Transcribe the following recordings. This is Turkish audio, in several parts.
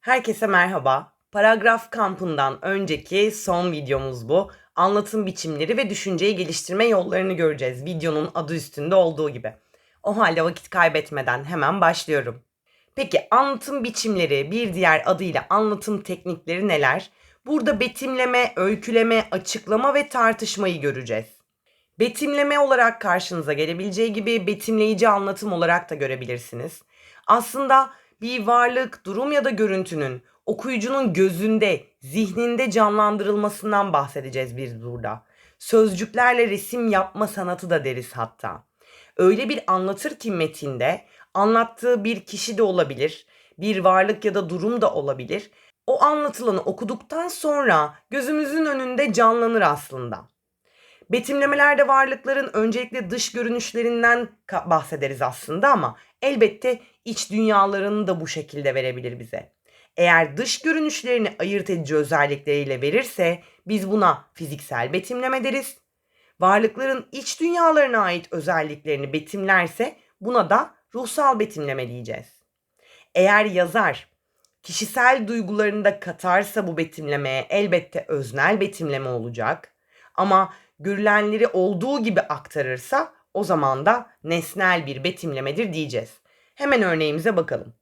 Herkese merhaba. Paragraf kampından önceki son videomuz bu. Anlatım biçimleri ve düşünceyi geliştirme yollarını göreceğiz. Videonun adı üstünde olduğu gibi. O halde vakit kaybetmeden hemen başlıyorum. Peki anlatım biçimleri bir diğer adıyla anlatım teknikleri neler? Burada betimleme, öyküleme, açıklama ve tartışmayı göreceğiz. Betimleme olarak karşınıza gelebileceği gibi betimleyici anlatım olarak da görebilirsiniz. Aslında bir varlık, durum ya da görüntünün okuyucunun gözünde, zihninde canlandırılmasından bahsedeceğiz biz burada. Sözcüklerle resim yapma sanatı da deriz hatta. Öyle bir anlatır ki metinde anlattığı bir kişi de olabilir, bir varlık ya da durum da olabilir. O anlatılanı okuduktan sonra gözümüzün önünde canlanır aslında. Betimlemelerde varlıkların öncelikle dış görünüşlerinden bahsederiz aslında ama elbette iç dünyalarını da bu şekilde verebilir bize. Eğer dış görünüşlerini ayırt edici özellikleriyle verirse biz buna fiziksel betimleme deriz. Varlıkların iç dünyalarına ait özelliklerini betimlerse buna da ruhsal betimleme diyeceğiz. Eğer yazar kişisel duygularını da katarsa bu betimlemeye elbette öznel betimleme olacak. Ama görülenleri olduğu gibi aktarırsa o zaman da nesnel bir betimlemedir diyeceğiz. Hemen örneğimize bakalım.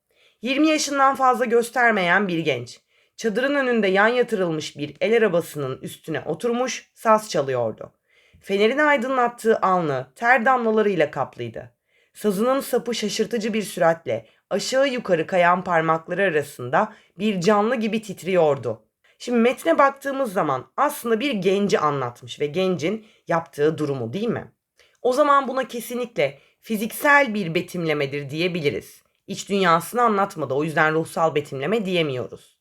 20 yaşından fazla göstermeyen bir genç. Çadırın önünde yan yatırılmış bir el arabasının üstüne oturmuş saz çalıyordu. Fenerin aydınlattığı alnı ter damlalarıyla kaplıydı. Sazının sapı şaşırtıcı bir süratle aşağı yukarı kayan parmakları arasında bir canlı gibi titriyordu. Şimdi metne baktığımız zaman aslında bir genci anlatmış ve gencin yaptığı durumu değil mi? O zaman buna kesinlikle fiziksel bir betimlemedir diyebiliriz. İç dünyasını anlatmadı o yüzden ruhsal betimleme diyemiyoruz.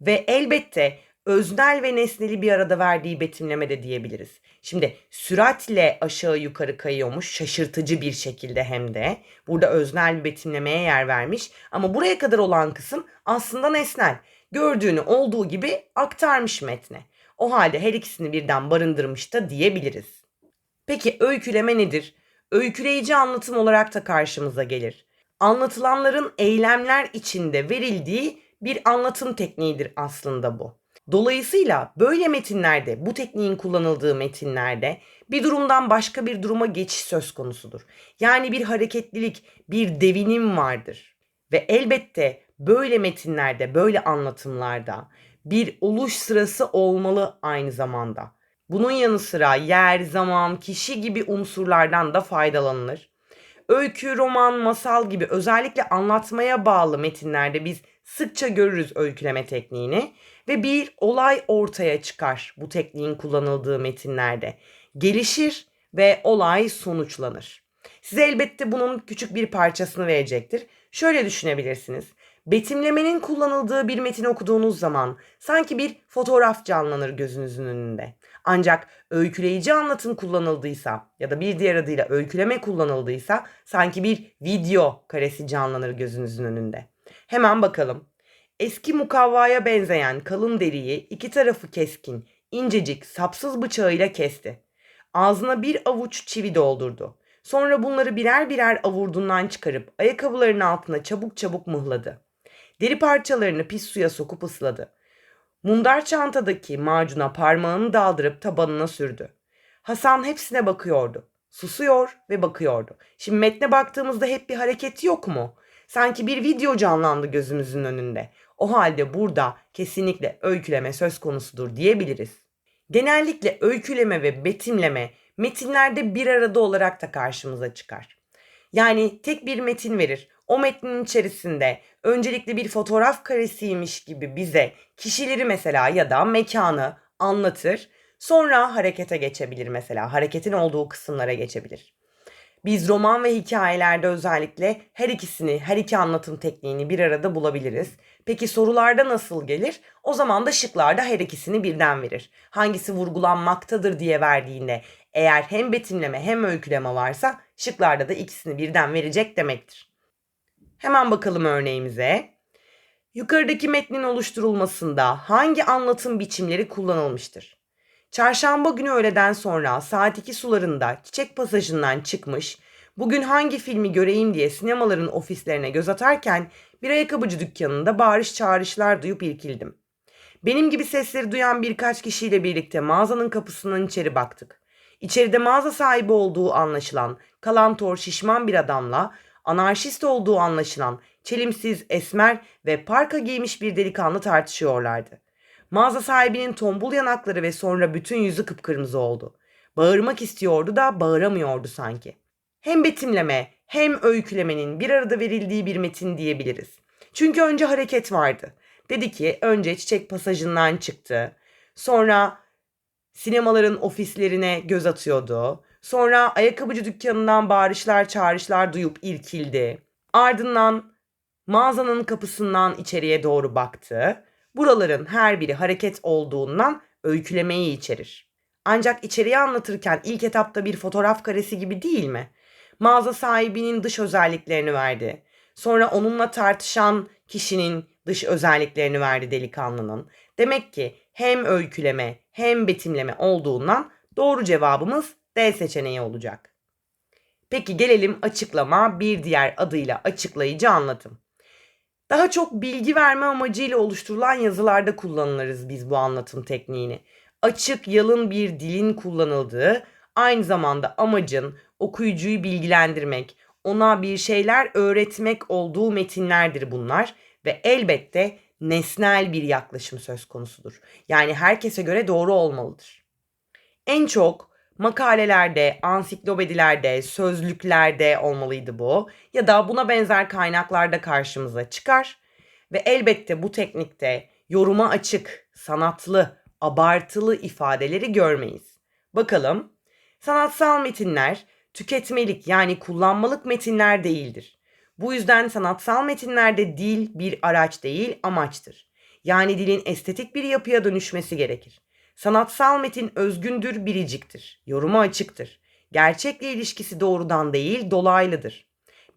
Ve elbette öznel ve nesneli bir arada verdiği betimleme de diyebiliriz. Şimdi süratle aşağı yukarı kayıyormuş şaşırtıcı bir şekilde hem de. Burada öznel bir betimlemeye yer vermiş ama buraya kadar olan kısım aslında nesnel. Gördüğünü olduğu gibi aktarmış metne. O halde her ikisini birden barındırmış da diyebiliriz. Peki öyküleme nedir? Öyküleyici anlatım olarak da karşımıza gelir. Anlatılanların eylemler içinde verildiği bir anlatım tekniğidir aslında bu. Dolayısıyla böyle metinlerde, bu tekniğin kullanıldığı metinlerde bir durumdan başka bir duruma geçiş söz konusudur. Yani bir hareketlilik, bir devinim vardır. Ve elbette böyle metinlerde, böyle anlatımlarda bir oluş sırası olmalı aynı zamanda. Bunun yanı sıra yer, zaman, kişi gibi unsurlardan da faydalanılır. Öykü, roman, masal gibi özellikle anlatmaya bağlı metinlerde biz sıkça görürüz öyküleme tekniğini ve bir olay ortaya çıkar bu tekniğin kullanıldığı metinlerde. Gelişir ve olay sonuçlanır. Size elbette bunun küçük bir parçasını verecektir. Şöyle düşünebilirsiniz. Betimlemenin kullanıldığı bir metin okuduğunuz zaman sanki bir fotoğraf canlanır gözünüzün önünde. Ancak öyküleyici anlatım kullanıldıysa ya da bir diğer adıyla öyküleme kullanıldıysa sanki bir video karesi canlanır gözünüzün önünde. Hemen bakalım. Eski mukavvaya benzeyen kalın deriyi iki tarafı keskin, incecik, sapsız bıçağıyla kesti. Ağzına bir avuç çivi doldurdu. Sonra bunları birer birer avurdundan çıkarıp ayakkabılarının altına çabuk çabuk mıhladı. Deri parçalarını pis suya sokup ısladı. Mundar çantadaki macuna parmağını daldırıp tabanına sürdü. Hasan hepsine bakıyordu. Susuyor ve bakıyordu. Şimdi metne baktığımızda hep bir hareket yok mu? Sanki bir video canlandı gözümüzün önünde. O halde burada kesinlikle öyküleme söz konusudur diyebiliriz. Genellikle öyküleme ve betimleme metinlerde bir arada olarak da karşımıza çıkar. Yani tek bir metin verir. O metnin içerisinde öncelikle bir fotoğraf karesiymiş gibi bize kişileri mesela ya da mekanı anlatır. Sonra harekete geçebilir mesela. Hareketin olduğu kısımlara geçebilir. Biz roman ve hikayelerde özellikle her ikisini, her iki anlatım tekniğini bir arada bulabiliriz. Peki sorularda nasıl gelir? O zaman da şıklarda her ikisini birden verir. Hangisi vurgulanmaktadır diye verdiğinde eğer hem betimleme hem öyküleme varsa şıklarda da ikisini birden verecek demektir. Hemen bakalım örneğimize. Yukarıdaki metnin oluşturulmasında hangi anlatım biçimleri kullanılmıştır? Çarşamba günü öğleden sonra saat 2 sularında çiçek pasajından çıkmış, Bugün hangi filmi göreyim diye sinemaların ofislerine göz atarken bir ayakkabıcı dükkanında bağırış çağrışlar duyup irkildim. Benim gibi sesleri duyan birkaç kişiyle birlikte mağazanın kapısından içeri baktık. İçeride mağaza sahibi olduğu anlaşılan kalantor şişman bir adamla anarşist olduğu anlaşılan çelimsiz, esmer ve parka giymiş bir delikanlı tartışıyorlardı. Mağaza sahibinin tombul yanakları ve sonra bütün yüzü kıpkırmızı oldu. Bağırmak istiyordu da bağıramıyordu sanki. Hem betimleme hem öykülemenin bir arada verildiği bir metin diyebiliriz. Çünkü önce hareket vardı. Dedi ki önce çiçek pasajından çıktı. Sonra sinemaların ofislerine göz atıyordu. Sonra ayakkabıcı dükkanından bağırışlar çağrışlar duyup irkildi. Ardından mağazanın kapısından içeriye doğru baktı. Buraların her biri hareket olduğundan öykülemeyi içerir. Ancak içeriği anlatırken ilk etapta bir fotoğraf karesi gibi değil mi? Mağaza sahibinin dış özelliklerini verdi. Sonra onunla tartışan kişinin dış özelliklerini verdi delikanlının. Demek ki hem öyküleme hem betimleme olduğundan doğru cevabımız D seçeneği olacak. Peki gelelim açıklama bir diğer adıyla açıklayıcı anlatım. Daha çok bilgi verme amacıyla oluşturulan yazılarda kullanırız biz bu anlatım tekniğini. Açık, yalın bir dilin kullanıldığı, aynı zamanda amacın okuyucuyu bilgilendirmek, ona bir şeyler öğretmek olduğu metinlerdir bunlar ve elbette nesnel bir yaklaşım söz konusudur. Yani herkese göre doğru olmalıdır. En çok makalelerde, ansiklopedilerde, sözlüklerde olmalıydı bu ya da buna benzer kaynaklarda karşımıza çıkar ve elbette bu teknikte yoruma açık, sanatlı, abartılı ifadeleri görmeyiz. Bakalım. Sanatsal metinler tüketmelik yani kullanmalık metinler değildir. Bu yüzden sanatsal metinlerde dil bir araç değil amaçtır. Yani dilin estetik bir yapıya dönüşmesi gerekir. Sanatsal metin özgündür, biriciktir. Yoruma açıktır. Gerçekle ilişkisi doğrudan değil, dolaylıdır.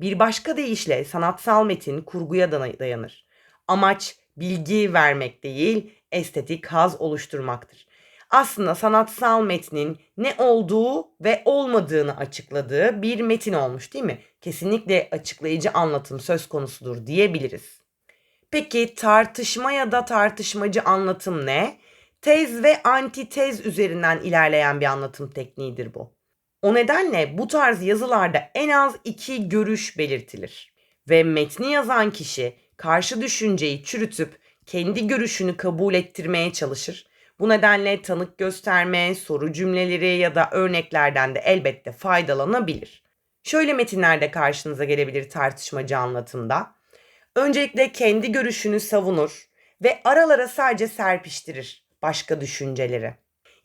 Bir başka deyişle sanatsal metin kurguya dayanır. Amaç bilgi vermek değil, estetik haz oluşturmaktır. Aslında sanatsal metnin ne olduğu ve olmadığını açıkladığı bir metin olmuş değil mi? Kesinlikle açıklayıcı anlatım söz konusudur diyebiliriz. Peki tartışma ya da tartışmacı anlatım ne? Tez ve antitez üzerinden ilerleyen bir anlatım tekniğidir bu. O nedenle bu tarz yazılarda en az iki görüş belirtilir. Ve metni yazan kişi karşı düşünceyi çürütüp kendi görüşünü kabul ettirmeye çalışır. Bu nedenle tanık gösterme, soru cümleleri ya da örneklerden de elbette faydalanabilir. Şöyle metinlerde karşınıza gelebilir tartışmacı anlatımda. Öncelikle kendi görüşünü savunur ve aralara sadece serpiştirir başka düşünceleri.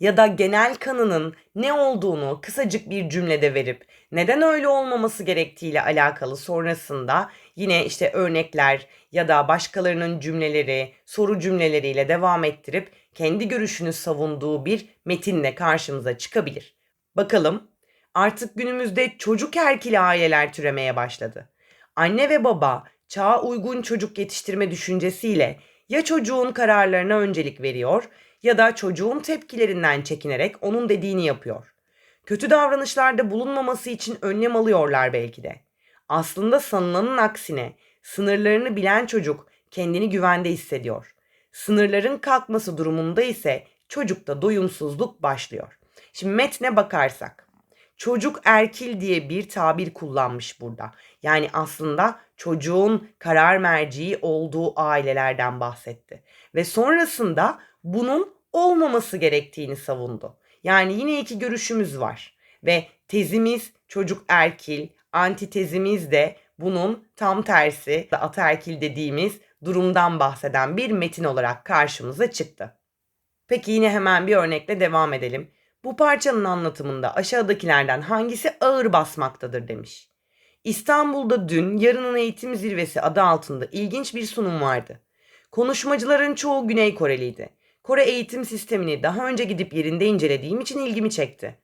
Ya da genel kanının ne olduğunu kısacık bir cümlede verip neden öyle olmaması gerektiğiyle alakalı sonrasında yine işte örnekler ya da başkalarının cümleleri, soru cümleleriyle devam ettirip kendi görüşünü savunduğu bir metinle karşımıza çıkabilir. Bakalım artık günümüzde çocuk erkili aileler türemeye başladı. Anne ve baba çağa uygun çocuk yetiştirme düşüncesiyle ya çocuğun kararlarına öncelik veriyor ya da çocuğun tepkilerinden çekinerek onun dediğini yapıyor. Kötü davranışlarda bulunmaması için önlem alıyorlar belki de. Aslında sanılanın aksine sınırlarını bilen çocuk kendini güvende hissediyor. Sınırların kalkması durumunda ise çocukta doyumsuzluk başlıyor. Şimdi metne bakarsak çocuk erkil diye bir tabir kullanmış burada. Yani aslında çocuğun karar merciği olduğu ailelerden bahsetti. Ve sonrasında bunun olmaması gerektiğini savundu. Yani yine iki görüşümüz var. Ve tezimiz çocuk erkil, antitezimiz de bunun tam tersi ataerkil dediğimiz durumdan bahseden bir metin olarak karşımıza çıktı. Peki yine hemen bir örnekle devam edelim. Bu parçanın anlatımında aşağıdakilerden hangisi ağır basmaktadır demiş. İstanbul'da dün yarının eğitim zirvesi adı altında ilginç bir sunum vardı. Konuşmacıların çoğu Güney Koreliydi. Kore eğitim sistemini daha önce gidip yerinde incelediğim için ilgimi çekti.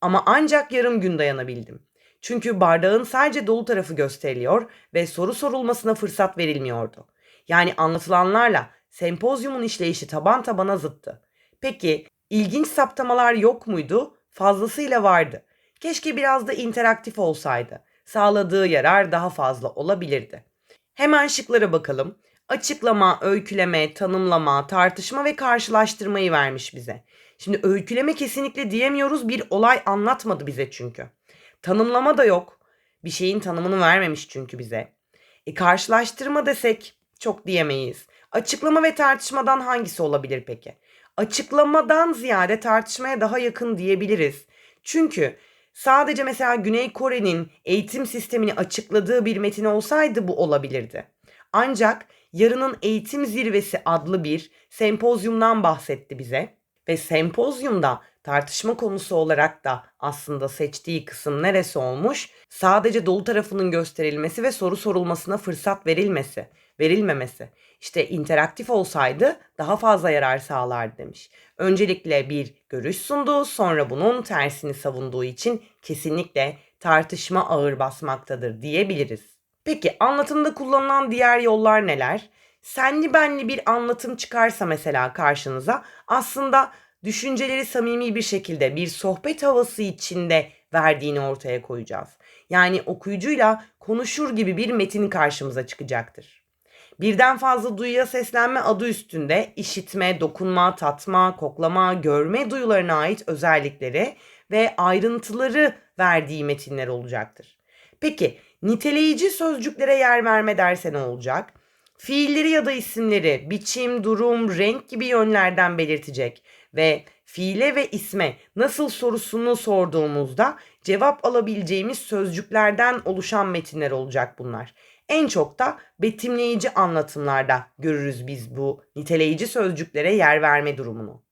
Ama ancak yarım gün dayanabildim. Çünkü bardağın sadece dolu tarafı gösteriliyor ve soru sorulmasına fırsat verilmiyordu. Yani anlatılanlarla sempozyumun işleyişi taban tabana zıttı. Peki ilginç saptamalar yok muydu? Fazlasıyla vardı. Keşke biraz da interaktif olsaydı. Sağladığı yarar daha fazla olabilirdi. Hemen şıklara bakalım. Açıklama, öyküleme, tanımlama, tartışma ve karşılaştırmayı vermiş bize. Şimdi öyküleme kesinlikle diyemiyoruz. Bir olay anlatmadı bize çünkü. Tanımlama da yok. Bir şeyin tanımını vermemiş çünkü bize. E karşılaştırma desek çok diyemeyiz. Açıklama ve tartışmadan hangisi olabilir peki? Açıklamadan ziyade tartışmaya daha yakın diyebiliriz. Çünkü sadece mesela Güney Kore'nin eğitim sistemini açıkladığı bir metin olsaydı bu olabilirdi. Ancak Yarının Eğitim Zirvesi adlı bir sempozyumdan bahsetti bize ve sempozyumda tartışma konusu olarak da aslında seçtiği kısım neresi olmuş? Sadece dolu tarafının gösterilmesi ve soru sorulmasına fırsat verilmesi, verilmemesi. İşte interaktif olsaydı daha fazla yarar sağlar demiş. Öncelikle bir görüş sundu, sonra bunun tersini savunduğu için kesinlikle tartışma ağır basmaktadır diyebiliriz. Peki anlatımda kullanılan diğer yollar neler? Senli benli bir anlatım çıkarsa mesela karşınıza aslında düşünceleri samimi bir şekilde bir sohbet havası içinde verdiğini ortaya koyacağız. Yani okuyucuyla konuşur gibi bir metin karşımıza çıkacaktır. Birden fazla duyuya seslenme adı üstünde işitme, dokunma, tatma, koklama, görme duyularına ait özellikleri ve ayrıntıları verdiği metinler olacaktır. Peki niteleyici sözcüklere yer verme derse ne olacak? Fiilleri ya da isimleri biçim, durum, renk gibi yönlerden belirtecek ve fiile ve isme nasıl sorusunu sorduğumuzda cevap alabileceğimiz sözcüklerden oluşan metinler olacak bunlar. En çok da betimleyici anlatımlarda görürüz biz bu niteleyici sözcüklere yer verme durumunu.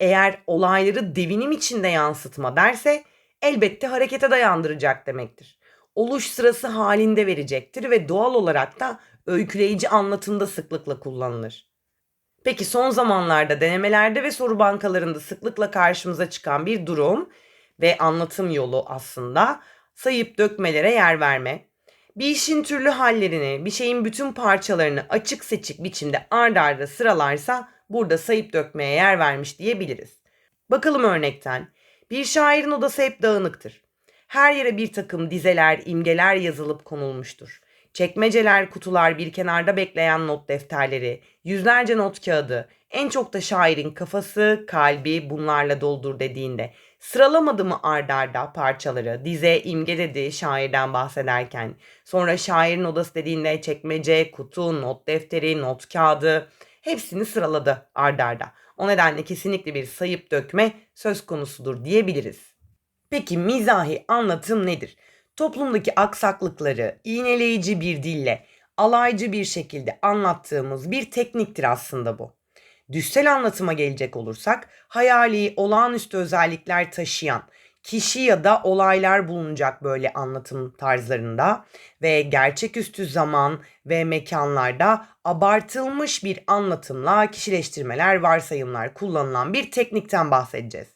Eğer olayları devinim içinde yansıtma derse elbette harekete dayandıracak demektir. Oluş sırası halinde verecektir ve doğal olarak da öyküleyici anlatımda sıklıkla kullanılır. Peki son zamanlarda denemelerde ve soru bankalarında sıklıkla karşımıza çıkan bir durum ve anlatım yolu aslında sayıp dökmelere yer verme. Bir işin türlü hallerini, bir şeyin bütün parçalarını açık seçik biçimde ard arda sıralarsa burada sayıp dökmeye yer vermiş diyebiliriz. Bakalım örnekten. Bir şairin odası hep dağınıktır. Her yere bir takım dizeler, imgeler yazılıp konulmuştur. Çekmeceler, kutular, bir kenarda bekleyen not defterleri, yüzlerce not kağıdı, en çok da şairin kafası, kalbi bunlarla doldur dediğinde sıralamadı mı ardarda parçaları, dize, imge dedi şairden bahsederken. Sonra şairin odası dediğinde çekmece, kutu, not defteri, not kağıdı hepsini sıraladı ardarda. O nedenle kesinlikle bir sayıp dökme söz konusudur diyebiliriz. Peki mizahi anlatım nedir? Toplumdaki aksaklıkları iğneleyici bir dille, alaycı bir şekilde anlattığımız bir tekniktir aslında bu. Düşsel anlatıma gelecek olursak hayali, olağanüstü özellikler taşıyan kişi ya da olaylar bulunacak böyle anlatım tarzlarında ve gerçeküstü zaman ve mekanlarda abartılmış bir anlatımla kişileştirmeler, varsayımlar kullanılan bir teknikten bahsedeceğiz.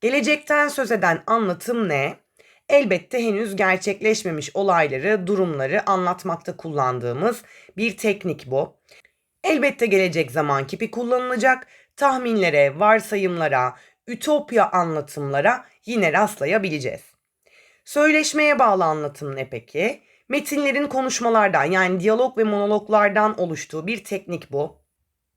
Gelecekten söz eden anlatım ne? Elbette henüz gerçekleşmemiş olayları, durumları anlatmakta kullandığımız bir teknik bu. Elbette gelecek zaman kipi kullanılacak, tahminlere, varsayımlara, ütopya anlatımlara yine rastlayabileceğiz. Söyleşmeye bağlı anlatım ne peki? Metinlerin konuşmalardan yani diyalog ve monologlardan oluştuğu bir teknik bu.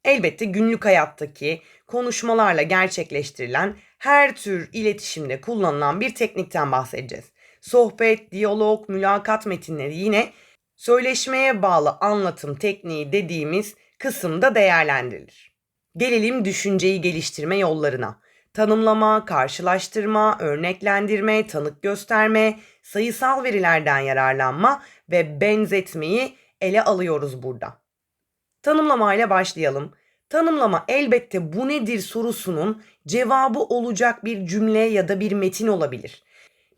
Elbette günlük hayattaki konuşmalarla gerçekleştirilen her tür iletişimde kullanılan bir teknikten bahsedeceğiz. Sohbet, diyalog, mülakat metinleri yine söyleşmeye bağlı anlatım tekniği dediğimiz kısımda değerlendirilir. Gelelim düşünceyi geliştirme yollarına. Tanımlama, karşılaştırma, örneklendirme, tanık gösterme, sayısal verilerden yararlanma ve benzetmeyi ele alıyoruz burada. Tanımlamayla başlayalım. Tanımlama elbette bu nedir sorusunun cevabı olacak bir cümle ya da bir metin olabilir.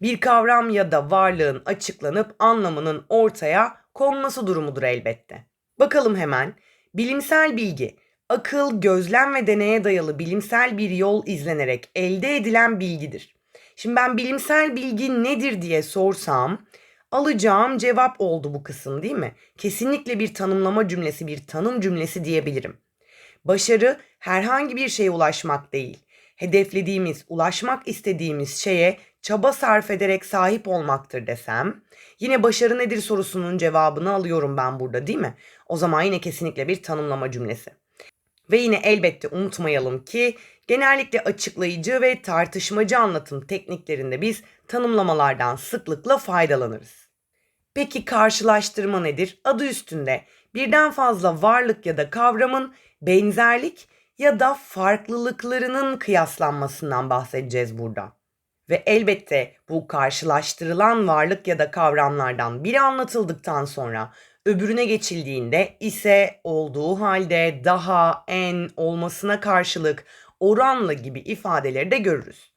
Bir kavram ya da varlığın açıklanıp anlamının ortaya konması durumudur elbette. Bakalım hemen. Bilimsel bilgi, akıl, gözlem ve deneye dayalı bilimsel bir yol izlenerek elde edilen bilgidir. Şimdi ben bilimsel bilgi nedir diye sorsam alacağım cevap oldu bu kısım değil mi? Kesinlikle bir tanımlama cümlesi, bir tanım cümlesi diyebilirim. Başarı herhangi bir şeye ulaşmak değil. Hedeflediğimiz, ulaşmak istediğimiz şeye çaba sarf ederek sahip olmaktır desem, yine başarı nedir sorusunun cevabını alıyorum ben burada değil mi? O zaman yine kesinlikle bir tanımlama cümlesi. Ve yine elbette unutmayalım ki genellikle açıklayıcı ve tartışmacı anlatım tekniklerinde biz tanımlamalardan sıklıkla faydalanırız. Peki karşılaştırma nedir? Adı üstünde birden fazla varlık ya da kavramın benzerlik ya da farklılıklarının kıyaslanmasından bahsedeceğiz burada. Ve elbette bu karşılaştırılan varlık ya da kavramlardan biri anlatıldıktan sonra öbürüne geçildiğinde ise olduğu halde daha en olmasına karşılık oranla gibi ifadeleri de görürüz.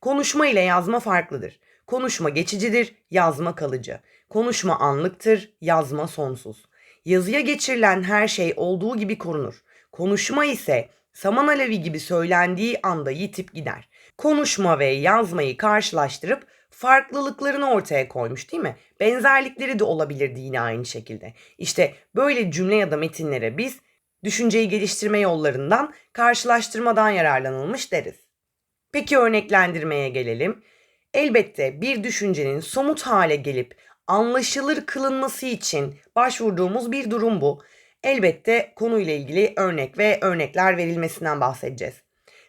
Konuşma ile yazma farklıdır. Konuşma geçicidir, yazma kalıcı. Konuşma anlıktır, yazma sonsuz. Yazıya geçirilen her şey olduğu gibi korunur. Konuşma ise saman alevi gibi söylendiği anda yitip gider. Konuşma ve yazmayı karşılaştırıp farklılıklarını ortaya koymuş değil mi? Benzerlikleri de olabilirdi yine aynı şekilde. İşte böyle cümle ya da metinlere biz düşünceyi geliştirme yollarından karşılaştırmadan yararlanılmış deriz. Peki örneklendirmeye gelelim. Elbette bir düşüncenin somut hale gelip anlaşılır kılınması için başvurduğumuz bir durum bu. Elbette konuyla ilgili örnek ve örnekler verilmesinden bahsedeceğiz.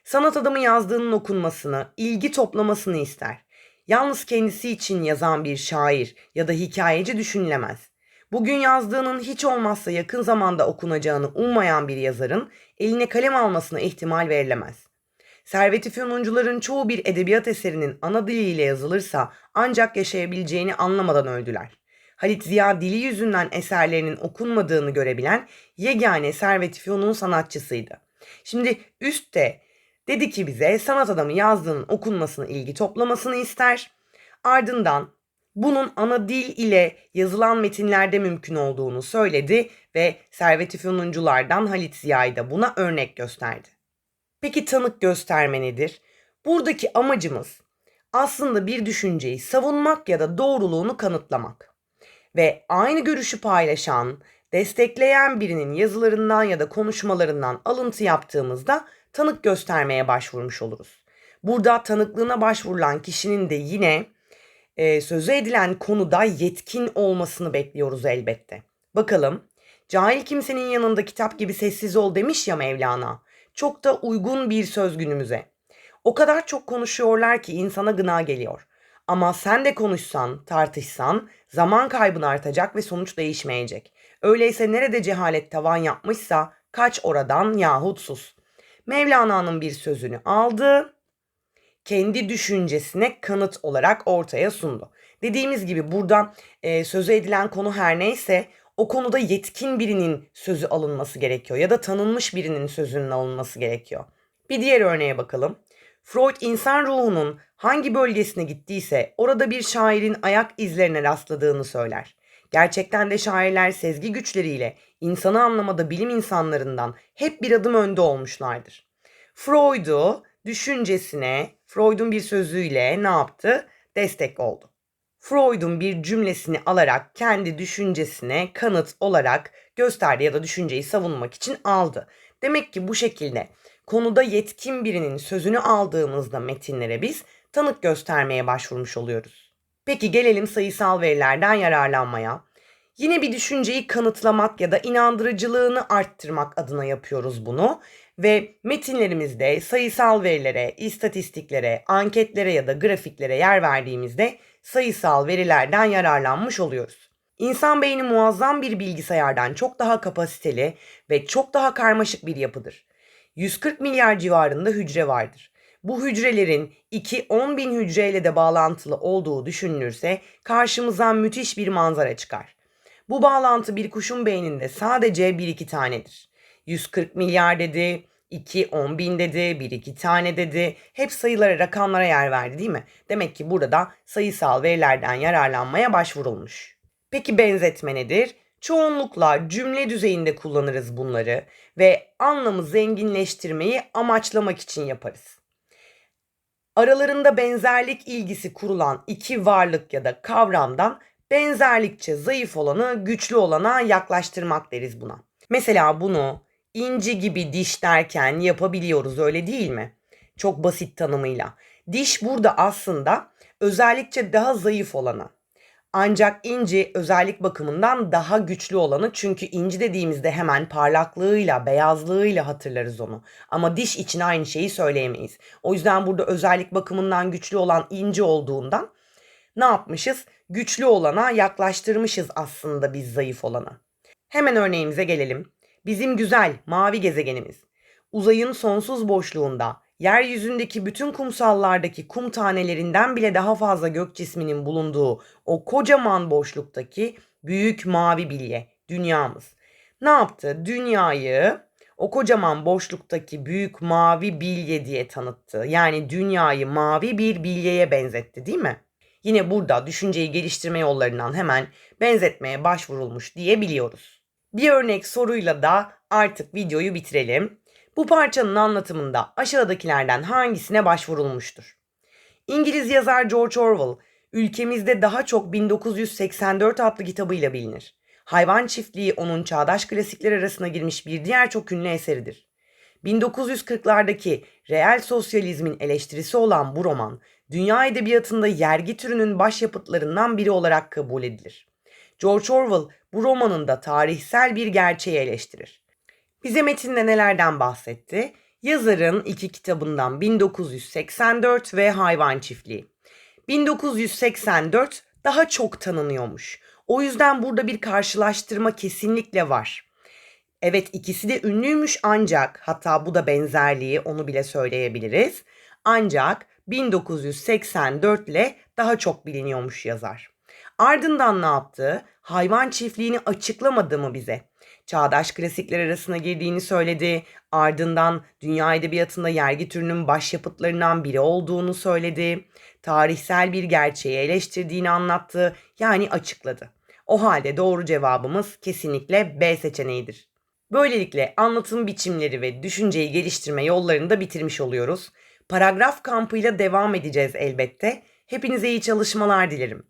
Sanat adamı yazdığının okunmasını, ilgi toplamasını ister. Yalnız kendisi için yazan bir şair ya da hikayeci düşünülemez. Bugün yazdığının hiç olmazsa yakın zamanda okunacağını ummayan bir yazarın eline kalem almasına ihtimal verilemez. Servet-i çoğu bir edebiyat eserinin ana diliyle yazılırsa ancak yaşayabileceğini anlamadan öldüler. Halit Ziya dili yüzünden eserlerinin okunmadığını görebilen yegane Servet-i sanatçısıydı. Şimdi üstte dedi ki bize sanat adamı yazdığının okunmasını ilgi toplamasını ister. Ardından bunun ana dil ile yazılan metinlerde mümkün olduğunu söyledi ve Servet-i Fünunculardan Halit Ziya'yı da buna örnek gösterdi. Peki tanık gösterme nedir? Buradaki amacımız aslında bir düşünceyi savunmak ya da doğruluğunu kanıtlamak. Ve aynı görüşü paylaşan, destekleyen birinin yazılarından ya da konuşmalarından alıntı yaptığımızda tanık göstermeye başvurmuş oluruz. Burada tanıklığına başvurulan kişinin de yine e, sözü edilen konuda yetkin olmasını bekliyoruz elbette. Bakalım, cahil kimsenin yanında kitap gibi sessiz ol demiş ya Mevlana. Çok da uygun bir söz günümüze. O kadar çok konuşuyorlar ki insana gına geliyor. Ama sen de konuşsan, tartışsan zaman kaybın artacak ve sonuç değişmeyecek. Öyleyse nerede cehalet tavan yapmışsa kaç oradan yahut sus. Mevlana'nın bir sözünü aldı, kendi düşüncesine kanıt olarak ortaya sundu. Dediğimiz gibi burada e, sözü edilen konu her neyse o konuda yetkin birinin sözü alınması gerekiyor ya da tanınmış birinin sözünün alınması gerekiyor. Bir diğer örneğe bakalım. Freud insan ruhunun hangi bölgesine gittiyse orada bir şairin ayak izlerine rastladığını söyler. Gerçekten de şairler sezgi güçleriyle insanı anlamada bilim insanlarından hep bir adım önde olmuşlardır. Freud'u düşüncesine, Freud'un bir sözüyle ne yaptı? Destek oldu. Freud'un bir cümlesini alarak kendi düşüncesine kanıt olarak gösterdi ya da düşünceyi savunmak için aldı. Demek ki bu şekilde konuda yetkin birinin sözünü aldığımızda metinlere biz tanık göstermeye başvurmuş oluyoruz. Peki gelelim sayısal verilerden yararlanmaya. Yine bir düşünceyi kanıtlamak ya da inandırıcılığını arttırmak adına yapıyoruz bunu ve metinlerimizde sayısal verilere, istatistiklere, anketlere ya da grafiklere yer verdiğimizde sayısal verilerden yararlanmış oluyoruz. İnsan beyni muazzam bir bilgisayardan çok daha kapasiteli ve çok daha karmaşık bir yapıdır. 140 milyar civarında hücre vardır. Bu hücrelerin 2-10 bin hücreyle de bağlantılı olduğu düşünülürse karşımıza müthiş bir manzara çıkar. Bu bağlantı bir kuşun beyninde sadece 1-2 tanedir. 140 milyar dedi, 2 10 bin dedi, 1 2 tane dedi. Hep sayılara, rakamlara yer verdi değil mi? Demek ki burada da sayısal verilerden yararlanmaya başvurulmuş. Peki benzetme nedir? Çoğunlukla cümle düzeyinde kullanırız bunları ve anlamı zenginleştirmeyi amaçlamak için yaparız. Aralarında benzerlik ilgisi kurulan iki varlık ya da kavramdan benzerlikçe zayıf olanı güçlü olana yaklaştırmak deriz buna. Mesela bunu inci gibi diş derken yapabiliyoruz öyle değil mi? Çok basit tanımıyla. Diş burada aslında özellikçe daha zayıf olana. Ancak inci özellik bakımından daha güçlü olanı çünkü inci dediğimizde hemen parlaklığıyla, beyazlığıyla hatırlarız onu. Ama diş için aynı şeyi söyleyemeyiz. O yüzden burada özellik bakımından güçlü olan inci olduğundan ne yapmışız? Güçlü olana yaklaştırmışız aslında biz zayıf olana. Hemen örneğimize gelelim. Bizim güzel mavi gezegenimiz uzayın sonsuz boşluğunda yeryüzündeki bütün kumsallardaki kum tanelerinden bile daha fazla gök cisminin bulunduğu o kocaman boşluktaki büyük mavi bilye dünyamız. Ne yaptı? Dünyayı o kocaman boşluktaki büyük mavi bilye diye tanıttı. Yani dünyayı mavi bir bilyeye benzetti değil mi? Yine burada düşünceyi geliştirme yollarından hemen benzetmeye başvurulmuş diyebiliyoruz. Bir örnek soruyla da artık videoyu bitirelim. Bu parçanın anlatımında aşağıdakilerden hangisine başvurulmuştur? İngiliz yazar George Orwell, ülkemizde daha çok 1984 adlı kitabıyla bilinir. Hayvan Çiftliği onun çağdaş klasikler arasına girmiş bir diğer çok ünlü eseridir. 1940'lardaki reel sosyalizmin eleştirisi olan bu roman, dünya edebiyatında yergi türünün başyapıtlarından biri olarak kabul edilir. George Orwell bu romanında tarihsel bir gerçeği eleştirir. Bize metinde nelerden bahsetti? Yazarın iki kitabından 1984 ve Hayvan Çiftliği. 1984 daha çok tanınıyormuş. O yüzden burada bir karşılaştırma kesinlikle var. Evet ikisi de ünlüymüş ancak hatta bu da benzerliği onu bile söyleyebiliriz. Ancak 1984 ile daha çok biliniyormuş yazar. Ardından ne yaptı? Hayvan çiftliğini açıklamadı mı bize? Çağdaş klasikler arasına girdiğini söyledi. Ardından dünya edebiyatında yergi türünün başyapıtlarından biri olduğunu söyledi. Tarihsel bir gerçeği eleştirdiğini anlattı. Yani açıkladı. O halde doğru cevabımız kesinlikle B seçeneğidir. Böylelikle anlatım biçimleri ve düşünceyi geliştirme yollarını da bitirmiş oluyoruz. Paragraf kampıyla devam edeceğiz elbette. Hepinize iyi çalışmalar dilerim.